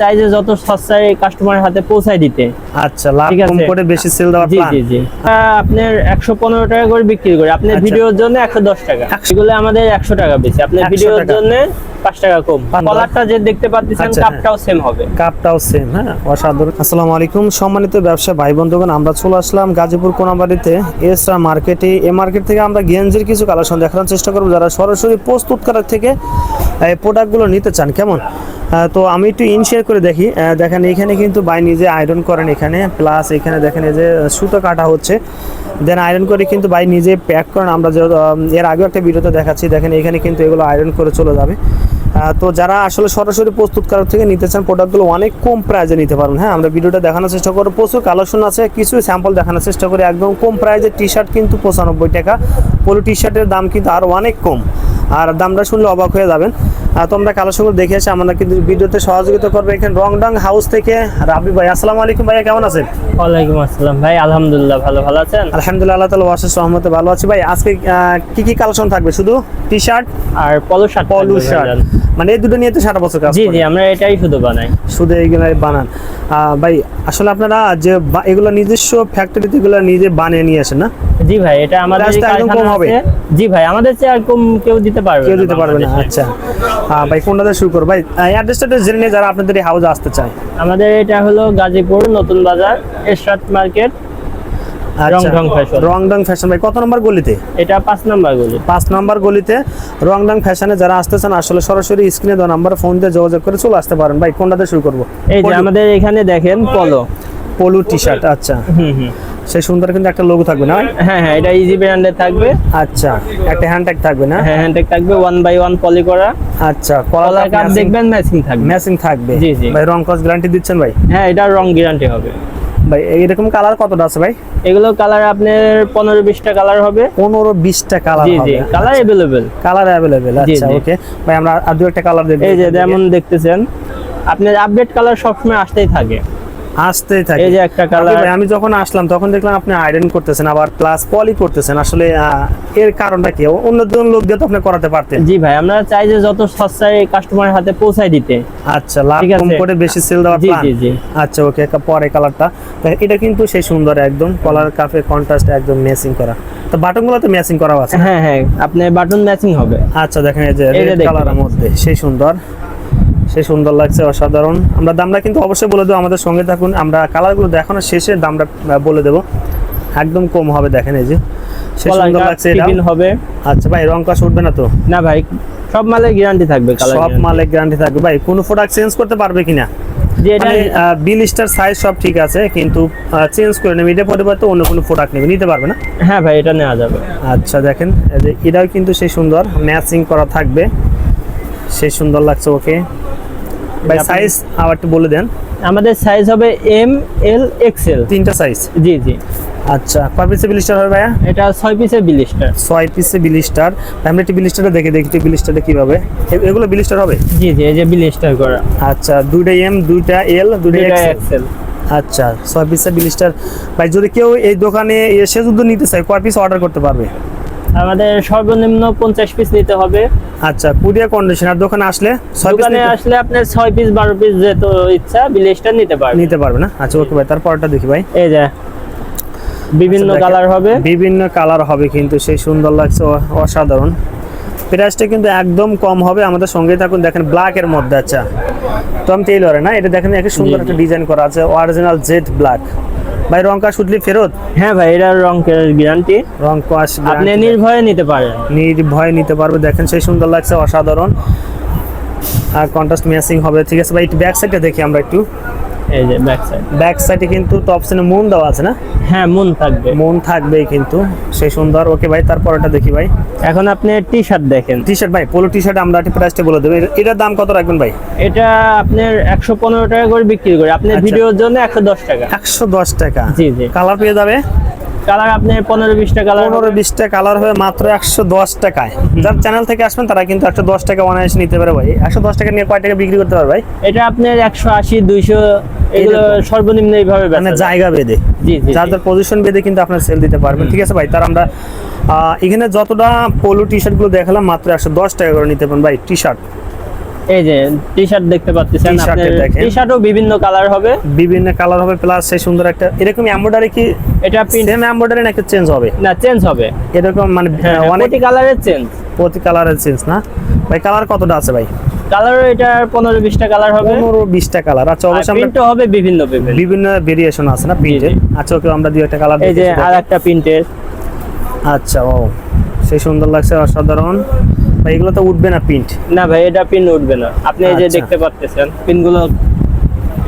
চাই যে যত সস্তায় কাস্টমারের হাতে পৌঁছায় দিতে। আচ্ছা লাভ কম করে বেশি সেল দেওয়ার প্ল্যান জি জি। আহ, আপনার একশো পনেরো টাকা করে বিক্রি করি। আচ্ছা। ভিডিওর জন্য একশো দশ টাকা। এগুলো আমাদের একশো টাকা বেশি। 100 ভিডিওর জন্য পাঁচ টাকা কম। কলারটা যে দেখতে পাচ্ছেন আচ্ছা, কাপটাও সেম হবে। কাপটাও সেম হ্যাঁ? অসাধারণ। আসসালামু আলাইকুম। সম্মানিত ব্যবসা ভাই বন্ধুগণ আমরা চলে আসলাম গাজীপুর কোনাবাড়িতে এসরা মার্কেটে এই মার্কেট থেকে আমরা গেঞ্জির কিছু কালেকশন দেখানোর চেষ্টা করব। যারা সরাসরি প্রস্তুতকারক থেকে এই প্রোডাক্টগুলো নিতে চান কেমন? তো আমি একটু ইন শেয়ার করে দেখি। দেখেন, এখানে কিন্তু বাই নিজে আয়রন করেন এখানে প্লাস এখানে দেখেন এই যে সুতো কাটা হচ্ছে। দেন আয়রন করে কিন্তু বাই নিজে প্যাক করেন। আমরা এর আগেও একটা ভিডিওতে দেখাচ্ছি। দেখেন, এখানে কিন্তু এগুলো আয়রন করে চলে যাবে। তো যারা আসলে সরাসরি প্রস্তুতকারক থেকে নিতে চান প্রোডাক্টগুলো অনেক কম প্রাইজে নিতে পারবেন। হ্যাঁ আমরা ভিডিওটা দেখানোর চেষ্টা করব। প্রচুর কালেকশন আছে, কিছু স্যাম্পল দেখানোর চেষ্টা করি। একদম কম প্রাইজের টি শার্ট কিন্তু পঁচানব্বই টাকা। পোলো টি শার্টের দাম কিন্তু আরও অনেক কম। আর দামটা শুনলে অবাক হয়ে যাবেন। আহ, তো আমরা কালেকশনগুলো দেখে আসি আমরা কিন্তু ভিডিওতে সহযোগিতা করব এখানে রংডং হাউস থেকে রাবি ভাই। আসসালামু আলাইকুম ভাইয়া কেমন আছেন? ওয়ালাইকুম আসসালাম ভাই আলহামদুলিল্লাহ ভালো ভালো আছেন? আলহামদুলিল্লাহ আল্লাহ তালা অশেষ সহমতে ভালো আছি। ভাই আজকে কি কি কালেকশন থাকবে? শুধু টি শার্ট আর পলো শার্ট পলু শার্ট মানে এই দুটো নিয়ে তো সারা বছর কাজ জি জি আমরা এটাই শুধু বানাই। শুধু এইগুলো বানান। ভাই আসলে আপনারা যে এগুলো নিজস্ব ফ্যাক্টরিতে এগুলো নিজে বানিয়ে নিয়ে আসেন না? জি ভাই এটা আমাদের একদম কম হবে? জি ভাই আমাদের চেয়ে আর কম কেউ দিতে পারবে কেউ দিতে পারবে না আচ্ছা। আহ, ভাই কোনটাতে শুরু করব? ভাই অ্যাড্রেসটা জেনে নিয়ে যারা আপনাদের এই হাউসে আসতে চায়। আমাদের এটা হলো গাজীপুর নতুন বাজার Eshrat market Rongdhong fashion। Rongdhong fashion ভাই কত নম্বর গলিতে? এটা পাঁচ নাম্বার গলি। পাঁচ নম্বর গলিতে রংডং ফ্যাশনে যারা আসতে চান আসলে সরাসরি স্ক্রিনে দেওয়া নাম্বার ফোন দিয়ে যোগাযোগ করে চলে আসতে পারেন। ভাই কোনটাতে শুরু করব? এই যে আমাদের এখানে দেখেন পলো। পলু টি শার্ট আচ্ছা। হুম হুম। সেই সুন্দর কিন্তু একটা লোগো থাকবে না হ্যাঁ হ্যাঁ এটা ইজি ব্র্যান্ডের থাকবে। আচ্ছা একটা হ্যান্ডট্যাগ থাকবে না? হ্যাঁ হ্যান্ডটেক থাকবে ওয়ান বাই ওয়ান পলি করা। আচ্ছা কলার কাপ দেখবেন ম্যাচিং থাকবে। ম্যাচিং থাকবে। জি, জি। ভাই রং কস গ্যারান্টি দিচ্ছেন ভাই? হ্যাঁ এটা রং গ্যারান্টি হবে। ভাই এইরকম কালার কতটা আছে ভাই? এগুলো কালার আপনার পনেরো বিশটা কালার হবে। পনেরো বিশটা কালার জি জি কালার অ্যাভেলেবেল কালার অ্যাভেলেবেল আচ্ছা ওকে ভাই আমরা আর দু একটা কালার দেখব এই যে যেমন দেখতেছেন আপনার আপডেট কালার সবসময় আসতেই থাকে। আসতেই থাকে। এই যে একটা কালার আমি যখন আসলাম তখন দেখলাম আপনি আয়রন করতেছেন আবার প্লাস পলি করতেছেন। আসলে এর কারণটা কি? লোক দিয়ে তো আপনি করাতে পারতেন। জি ভাই আমরা চাই যে যত সস্তায় কাস্টমারের হাতে পৌঁছায় দিতে। আচ্ছা লাভ কম করে বেশি সেল দেওয়ার প্ল্যান জি জি। আচ্ছা ওকে পরে কালারটা এটা কিন্তু সেই সুন্দর একদম কলার কাফে কন্ট্রাস্ট একদম ম্যাচিং করা। তো বাটনগুলো তো ম্যাচিং করা আছে হ্যাঁ হ্যাঁ আপনার বাটন ম্যাচিং হবে। আচ্ছা দেখেন এই যে রেড কালারের মধ্যে সেই সুন্দর। সেই সুন্দর লাগছে অসাধারণ। আমরা দামটা কিন্তু অবশ্যই বলে দেবো আমাদের সঙ্গে থাকুন। আমরা কালারগুলো দেখানোর শেষে দামটা বলে দেবো। একদম কম হবে দেখেন এই যে। সেই সুন্দর লাগছে এটা। হবে। আচ্ছা ভাই রং উঠবে না তো? না ভাই সব গ্যারান্টি থাকবে সব মালে গ্যারান্টি থাকবে। ভাই কোনো প্রোডাক্ট চেঞ্জ করতে পারবে কিনা? যে এটা মানে বিল স্টার সাইজ সব ঠিক আছে কিন্তু চেঞ্জ করে নেবে। এটা পরিবর্তে অন্য কোনো প্রোডাক্ট নেবে। নিতে পারবে না? হ্যাঁ ভাই এটা নেওয়া যাবে। আচ্ছা দেখেন। এটাও কিন্তু সেই সুন্দর। ম্যাচিং করা থাকবে। সেই সুন্দর লাগছে ওকে ভাই সাইজ আবার একটু বলে দেন। আমাদের সাইজ হবে এম এল এক্সেল তিনটা সাইজ জি জি। আচ্ছা কয় পিসে বিলিস্টার হবে ভাইয়া? এটা ছয় পিসের বিলিশটা ছয় পিসে বিলিস্টার আমরা একটু বিলিস্টারটা দেখে দেখি একটু বিলিস্টারটা কীভাবে? এগুলো বিলিস্টার হবে? জি জি এই যে বিলিশটা করা। আচ্ছা দুইটা এম দুইটা এল দুইটা এক্সেল এক্সেল আচ্ছা ছয় পিসের বিলিস্টার ভাই যদি কেউ এই দোকানে এসে যদি নিতে চায় কয় পিস অর্ডার করতে পারবে? আমাদের সর্বনিম্ন পঞ্চাশ পিস নিতে হবে। আচ্ছা কুরিয়ার কন্ডিশনার দোকানে আসলে পিস দোকানে আসলে আপনার ছয় পিস বারো পিস যেহেতু ইচ্ছা বিলিশটা নিতে পারবে। নিতে পারবে না? আচ্ছা ওকে ভাই তারপরটা দেখি ভাই। এই যে বিভিন্ন আচ্ছা, কালার হবে। বিভিন্ন কালার হবে কিন্তু সেই সুন্দর লাগছে অসাধারণ। প্রাইসটা কিন্তু একদম কম হবে আমাদের সঙ্গে থাকুন। দেখেন ব্ল্যাক এর মধ্যে আচ্ছা। টম টেইলরে না এটা দেখেন একটা সুন্দর একটা ডিজাইন করা আছে অরিজিনাল জেড ব্ল্যাক ভাই রং কাশ উঠলি ফেরত? হ্যাঁ ভাই এটার রং গ্যারান্টি রং কাজ আপনি নির্ভয়ে নিতে পারেন। নির্ভয়ে নিতে পারবে। দেখেন সেই সুন্দর লাগছে অসাধারণ। আর কন্ট্রাস্ট ম্যাচিং হবে। ঠিক আছে ভাই একটু ব্যাক সাইডটা দেখি আমরা একটু। এই যে ব্যাক সাইড ব্যাক সাইডে কিন্তু টপ সিনে মুন দেওয়া আছে না? হ্যাঁ মন থাকবে। মন থাকবেই কিন্তু। সেই সুন্দর। ওকে ভাই তারপরটা দেখি ভাই। এখন আপনি টি শার্ট দেখেন। টি শার্ট ভাই পোলো টি শার্ট আমরা একটু প্রাইসটা বলে দেবো। এটার দাম কত রাখবেন ভাই? এটা আপনার একশো পনেরো টাকা করে বিক্রি করি। আপনার আচ্ছা। ভিডিওর জন্য একশো দশ টাকা। একশো দশ টাকা। জি জি। কালার পেয়ে যাবে? কালার আপনার পনেরো বিশটা কালার পনেরো বিশটা কালার হবে মাত্র একশো দশ টাকায়। যার চ্যানেল থেকে আসবেন তারা কিন্তু একশো দশ টাকা অনায়াসে নিতে পারে ভাই। একশো দশ টাকা নিয়ে কয় টাকা বিক্রি করতে পারবে ভাই? এটা আপনার একশো আশি দুইশো এগুলো সর্বনিম্ন এইভাবে মানে জায়গা বেঁধে জি জি যার যার পজিশন বেঁধে কিন্তু আপনার সেল দিতে পারবেন। ঠিক আছে ভাই? তার আমরা এখানে যতটা পোলো টি শার্টগুলো দেখালাম মাত্র একশো দশ টাকা করে নিতে পারেন ভাই টি শার্ট এই যে টি শার্ট দেখতে পাচ্ছেন। টি শার্টও বিভিন্ন কালার হবে। বিভিন্ন কালার হবে প্লাস সেই সুন্দর একটা এরকম এমব্রয়ডারি কি এটা প্রিন্ট সেম এমব্রয়ডারি নাকি চেঞ্জ হবে? না চেঞ্জ হবে। এরকম মানে হ্যাঁ অনেক কালারের চেঞ্জ প্রতি কালারের চেঞ্জ না? ভাই কালার কতটা আছে ভাই? বিশটা কালার হবে। পনেরো বিশটা কালার আচ্ছা অবশ্যই আমরা প্রিন্টও হবে বিভিন্ন বিভিন্ন ভেরিয়েশন আছে না প্রিন্টের আচ্ছা ওকে আমরা দুই একটা কালার এই যে প্রিন্টের আচ্ছা ও সেই সুন্দর লাগছে অসাধারণ। ভাই এগুলো তো উঠবে না প্রিন্ট না ভাই এটা পিন উঠবে না। আপনি এই যে আচ্ছা। দেখতে পাচ্ছেন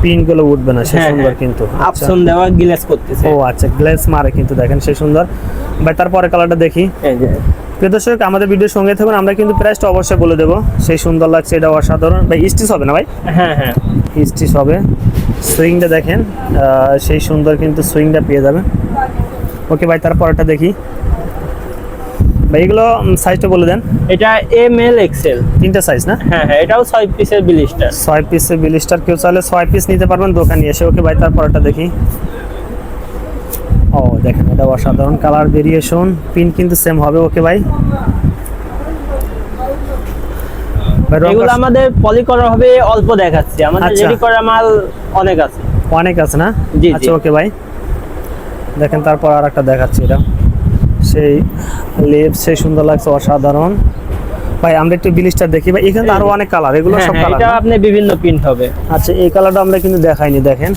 প্রিন্টগুলো উঠবে না হ্যাঁ, সুন্দর হ্যাঁ। কিন্তু। আপসন দেওয়া গ্লেজ করতেছে। ও আচ্ছা গ্লেস মারে কিন্তু দেখেন সেই সুন্দর। ভাই তারপরে কালারটা দেখি। এই যে। প্রিয় দর্শক আমাদের ভিডিওর সঙ্গে থাকুন আমরা কিন্তু প্রাইসটা অবশ্যই বলে দেবো। সেই সুন্দর লাগছে এটা অসাধারণ। ভাই স্টিচ হবে না ভাই? হ্যাঁ হ্যাঁ। স্টিচ হবে। সুইংটা দেখেন সেই সুন্দর কিন্তু সুইংটা পেয়ে যাবে ওকে ভাই তারপরটা দেখি। ভাই এগুলো সাইজটা বলে দেন। এটা এম এল এক্সেল তিনটা সাইজ না? হ্যাঁ হ্যাঁ এটাও ছয় পিসের বিলিস্টার। ছয় পিসের বিলিস্টার কেউ চাইলে ছয় পিস নিতে পারবেন দোকানে এসে। ওকে ভাই তারপরটা দেখি। ও দেখেন এটা অসাধারণ কালার ভেরিয়েশন পিন কিন্তু সেম হবে ওকে ভাই। এগুলো আমাদের পলি করা হবে অল্প দেখাচ্ছি। আমাদের আচ্ছা। রেডি করা মাল অনেক আছে। অনেক আছে না। আচ্ছা ওকে ভাই। দেখেন তারপর আর একটা দেখাচ্ছি এটা। সেই লেপ সেই সুন্দর লাগছে অসাধারণ। ভাই আমরা একটু বিলিস্টার দেখি। ভাই এখানে আরও অনেক কালার এগুলো হ্যাঁ সব হ্যাঁ, কালার এটা আপনি বিভিন্ন প্রিন্ট হবে। আচ্ছা এই কালারটা আমরা কিন্তু দেখাইনি দেখেন।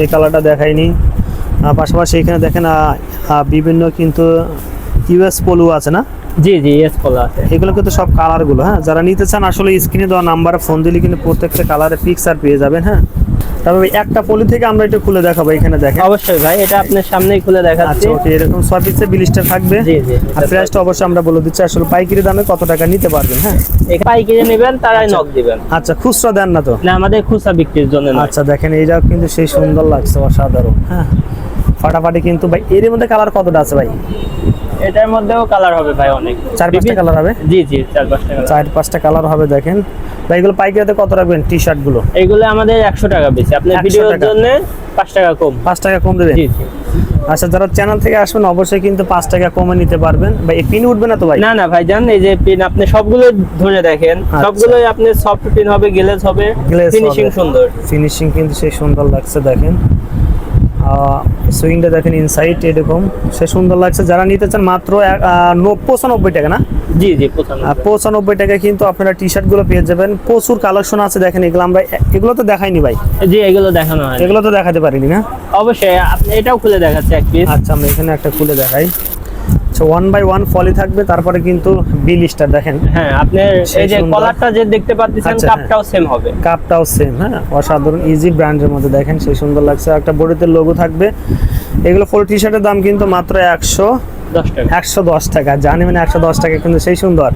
এই কালারটা দেখাইনি। পাশাপাশি এখানে দেখেন বিভিন্ন কিন্তু ইউএস পলু আছে না? জি জি ইউএস পলু আছে। এগুলো কিন্তু সব কালারগুলো হ্যাঁ? যারা নিতে চান আসলে স্ক্রিনে দেওয়া নাম্বারে ফোন দিলে কিন্তু প্রত্যেকটা কালারের পিকচার পেয়ে যাবেন হ্যাঁ? তবে একটা পলি থেকে আমরা একটু খুলে দেখাবো এখানে দেখেন। অবশ্যই ভাই এটা আপনার সামনেই খুলে দেখাচ্ছি। আচ্ছা ওকে এরকম ছয় পিসের বিলিস্টার থাকবে। জি জি আর প্রাইসটা অবশ্যই আমরা বলে দিচ্ছি আসলে পাইকারি দামে কত টাকা নিতে পারবেন হ্যাঁ? এখানে পাইকারি নেবেন তারাই নক দিবেন। আচ্ছা খুচরা দেন না তো? না আমাদের খুচরা বিক্রির জন্য আচ্ছা দেখেন এইটাও কিন্তু সেই সুন্দর লাগছে অসাধারণ হ্যাঁ। ফাটাফাটি কিন্তু ভাই এর মধ্যে কালার কতটা আছে ভাই? এটার মধ্যেও কালার হবে ভাই অনেক। চার পাঁচটা কালার হবে? জি জি চার পাঁচটা কালার চার পাঁচটা কালার হবে দেখেন। ভাই এগুলো পাইকারিতে কত রাখবেন টি শার্টগুলো? এইগুলো আমাদের একশো টাকা বেশি আপনার ভিডিওর জন্য পাঁচ টাকা কম। পাঁচ টাকা কম দেবেন? জি জি। আচ্ছা যারা চ্যানেল থেকে আসবেন অবশ্যই কিন্তু পাঁচ টাকা কমে নিতে পারবেন। ভাই এই পিন উঠবে না তো ভাই? না না ভাই জান এই যে পিন আপনি সবগুলো ধরে দেখেন। আচ্ছা। সবগুলোই আপনি সফট পিন হবে গ্লেজ হবে ফিনিশিং সুন্দর। ফিনিশিং কিন্তু সেই সুন্দর লাগছে দেখেন। সুইংটা দেখেন ইনসাইড এরকম। সে সুন্দর লাগছে। যারা নিতে চান মাত্র পঁচানব্বই টাকা না? জি জি পঁচানব্বই টাকা কিন্তু আপনারা টি শার্টগুলো পেয়ে যাবেন। প্রচুর কালেকশন আছে দেখেন এগুলো। আমরা এগুলো তো দেখাইনি ভাই। জি এগুলো দেখানো হয় এগুলো তো দেখাতে পারিনি না? অবশ্যই আপনি এটাও খুলে দেখাচ্ছে এক পিস আচ্ছা আমরা এখানে একটা খুলে দেখাই। আচ্ছা ওয়ান বাই ওয়ান ফলি থাকবে তারপরে কিন্তু বিল স্টার দেখেন। হ্যাঁ আপনার সেই এই যে কলারটা যে দেখতে পাচ্ছেন আচ্ছা, কাপটাও সেম হবে। কাপটাও সেম হ্যাঁ? অসাধারণ ইজি ব্র্যান্ডের মধ্যে দেখেন সেই সুন্দর লাগছে। একটা বডিতে লোগো থাকবে। এগুলো ফুল টি শার্টের দাম কিন্তু মাত্র একশো একশো দশ টাকা। জানি মানে একশো দশ টাকা কিন্তু সেই সুন্দর।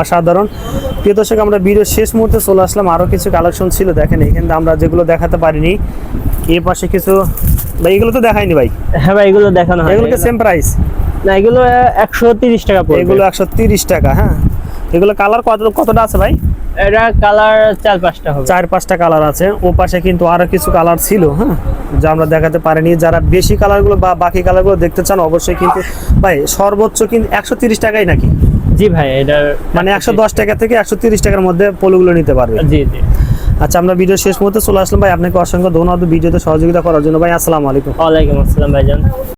অসাধারণ। প্রিয় দর্শক আমরা ভিডিও শেষ মুহূর্তে চলে আসলাম। আরও কিছু কালেকশন ছিল দেখেন এখানে আমরা যেগুলো দেখাতে পারিনি এ পাশে কিছু ভাই এগুলো তো দেখাইনি ভাই। হ্যাঁ ভাই এগুলো দেখানো হয় এগুলোকে সেম প্রাইস না এগুলো একশো তিরিশ টাকা পড়বে। এগুলো একশো তিরিশ টাকা হ্যাঁ। এগুলো কালার কত কতটা আছে ভাই? এটা কালার চার পাঁচটা হবে। চার পাঁচটা কালার আছে। ও পাশে কিন্তু আরও কিছু কালার ছিল হ্যাঁ যা আমরা দেখাতে পারিনি। যারা বেশি কালারগুলো বা বাকি কালারগুলো দেখতে চান অবশ্যই কিন্তু ভাই সর্বোচ্চ কিন্তু একশো তিরিশ টাকাই নাকি? জি ভাই এটার মানে একশো দশ টাকা থেকে একশো তিরিশ টাকার মধ্যে পলুগুলো নিতে পারবে। জি জি। আচ্ছা আমরা ভিডিও শেষ মুহূর্তে চলে আসলাম। ভাই আপনাকে অসংখ্য ধন্যবাদ। ভিডিওতে সহযোগিতা করার জন্য। ভাই আসসালামু আলাইকুম। ওয়ালাইকুম আসসালাম ভাইজান।